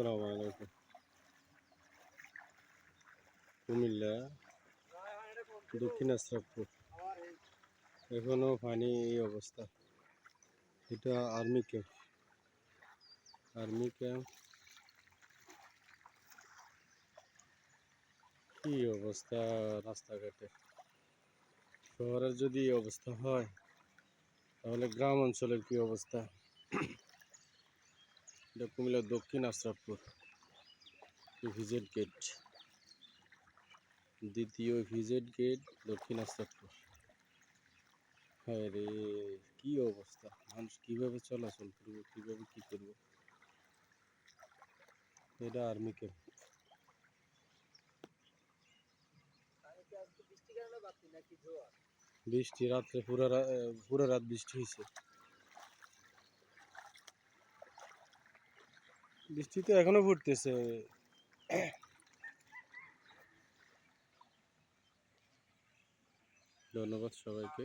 আসসালামু আলাইকুম। কুমিল্লা, দক্ষিণ আশরাফপুর এখনও পানি এই অবস্থা। এটা আর্মি ক্যাম্প। Army camp. কি অবস্থা রাস্তাঘাটে? শহরের যদি অবস্থা হয়, তাহলে গ্রাম অঞ্চলের কি অবস্থা? এটা কুমিল্লার দক্ষিণ আশরাফপুর ভিজেট গেট। দ্বিতীয় ভিজেট গেট দক্ষিণ আশরাফপুর। হ্যাঁ রে, কি অবস্থা? মানুষ কীভাবে চলাচল করবে, কীভাবে কি করবে? এটা আর্মি ক্যাম্প বৃষ্টি, রাত্রে পুরা পুরা রাত বৃষ্টি হয়েছে বৃষ্টি তো এখনও পড়তেছে। ধন্যবাদ সবাইকে।